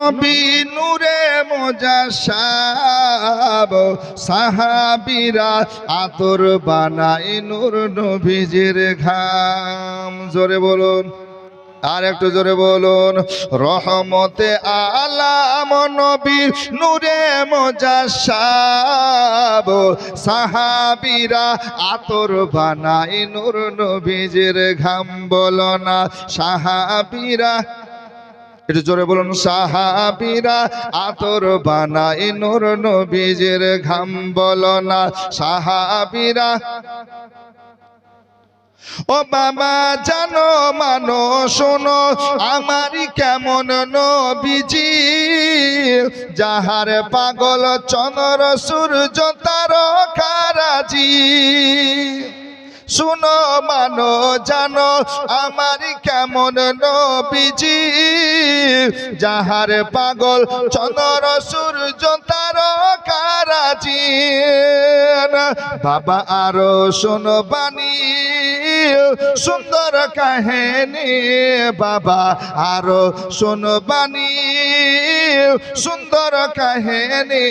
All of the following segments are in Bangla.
নূরে মোজাসাব সাহাবিরা আতর বানাই নূর নবীজির ঘাম। জোরে বলুন, আর একটু জোরে বলুন, রহমতে আলাম নবী নূরে মোজাসাব সাহাবিরা আতর বানাই নূর নবীজির ঘাম। বলো না, সাহাবিরা একটু জোরে বলুন, সাহাবিরা আতর বানাই নূর নবীজের ঘাম বলো না। সাহাবিরা, ও বাবা জানো, মানো, শোনো আমার কেমন নবীজি? যাহার পাগল চন্দ্র, সূর্য তার কারাজি শুনো, মানো, জানো, আমার কেমন নবীজি? যাহার পাগল চন্দ্র, সূর্য তার কারাজি বাবা, আরও শোনো বাণী। সুন্দর কাহিনী, বাবা, আরও শোনো বাণী। সুন্দর কাহিনী,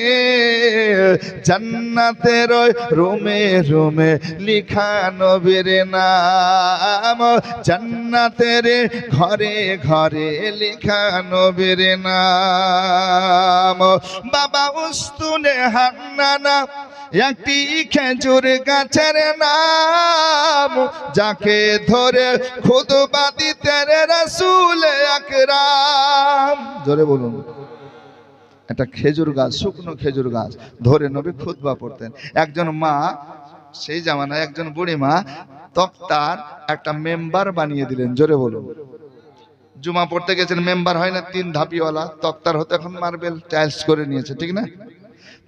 জান্নাতের রুমে রুমে লিখা নবীর নাম। জান্নাতের ঘরে ঘরে লিখা নবীর নাম। বাবা, উস্তুনে হান্নানা একটি খেজুর গাছের নাম, যাকে ধরে খুদ বাদিতে রসুল আকরাম। জোরে বলুন। একটা খেজুর গাছ, শুকনো খেজুর গাছ, ধরে নবী খুতবা পড়তেন। একজন মা, সেই জামানায় একজন বুড়ি মা, তক্তার একটা মেম্বার বানিয়ে দিলেন। জোরে বলুন। জুমা পড়তে গেছেন, মেম্বার হয় না, তিন ধাপিওয়ালা, তক্তার হতে এখন মার্বেল টাইলস করে নিয়েছে, ঠিক না?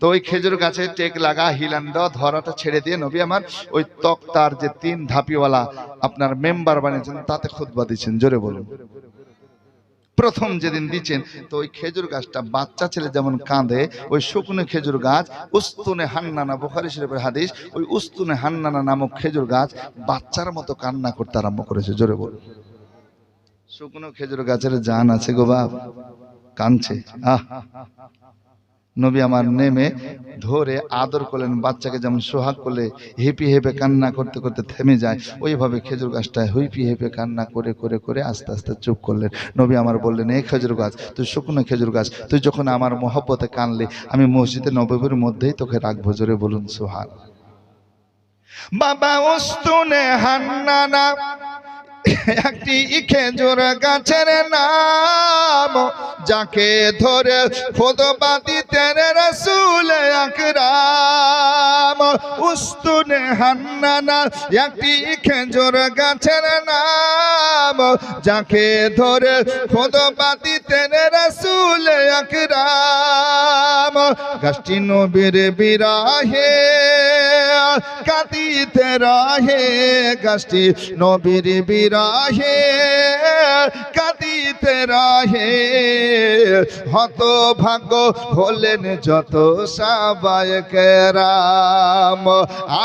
তো ওই খেজুর গাছে টেক লাগা হিলান দেওয়া ধরাটা ছেড়ে দিয়ে নবী আমার ওই তক্তার যে তিন ধাপিওয়ালা আপনার মেম্বার বানিয়েছেন, তাতে খুতবা দিচ্ছেন, জোরে বলুন। প্রথম যেদিন দিচ্ছেন, তো ওই খেজুর গাছটা বাচ্চা ছেলে যেমন কাঁদে, ওই শুকনো খেজুর গাছ, উস্তুনে হান্নানা, বোখারি শরীফের হাদিস, ওই উস্তুনে হান্নানা নামক খেজুর গাছ বাচ্চার মতো কান্না করতে আরম্ভ করেছে, জোরে বল শুকনো খেজুর গাছের জান আছে গো বাপ, কাঁদছে, আহ। নবী আমার নেমে ধরে আদর করলেন, বাচ্চাকে যেমন সোহাগ করলে হেপি হেপে কান্না করতে করতে থেমে যায়, ওইভাবে খেজুর গাছটা হুইপি হেপে কান্না করে করে করে আস্তে আস্তে চুপ করলেন। নবী আমার বললেন এই খেজুর গাছ, তুই শুকনো খেজুর গাছ, তুই যখন আমার মহব্বতে কানলে আমি মসজিদে নবীর মধ্যেই তোকে রাখব, জোরে বলুন সোহাগ বাবা উস্তুনে হান্নানা একটি খেজুর গাছের নাম, যাকে ধরে খোদবা দিতেন রসুল আকরাম। উস্তুনে হান্নানা, একটি খেজুর গাছের নাম, যাকে ধরে খোদবা দিতেন রসুল আকরাম। গাছটি নবীর বিরাহে কাঁদিতে রাহে গাছটি, নবীর বিরাহে। কাঁদিতে রাহে হত ভাগ্য হলেন যত সাবায়কেরাম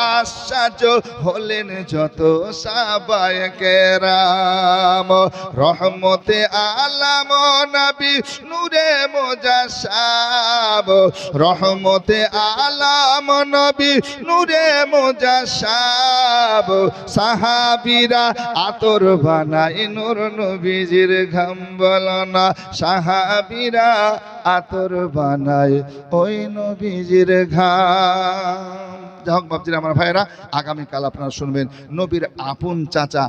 আশ্চর্য হলেন যত সাবায়কেরাম রহমতে আলাম নবী, নূরে মোজাসাব রহমতে আলাম নবী, নূরে মোজাসাব সাহাবিরা আতর বানাই নূর নবীজির ঘাম বলনা। সাহাবিরা আতর বানাই ওই নবীজির ঘাম। যাই হোক আমার ভাইয়েরা, আগামীকাল আপনারা শুনবেন নবীর আপন চাচা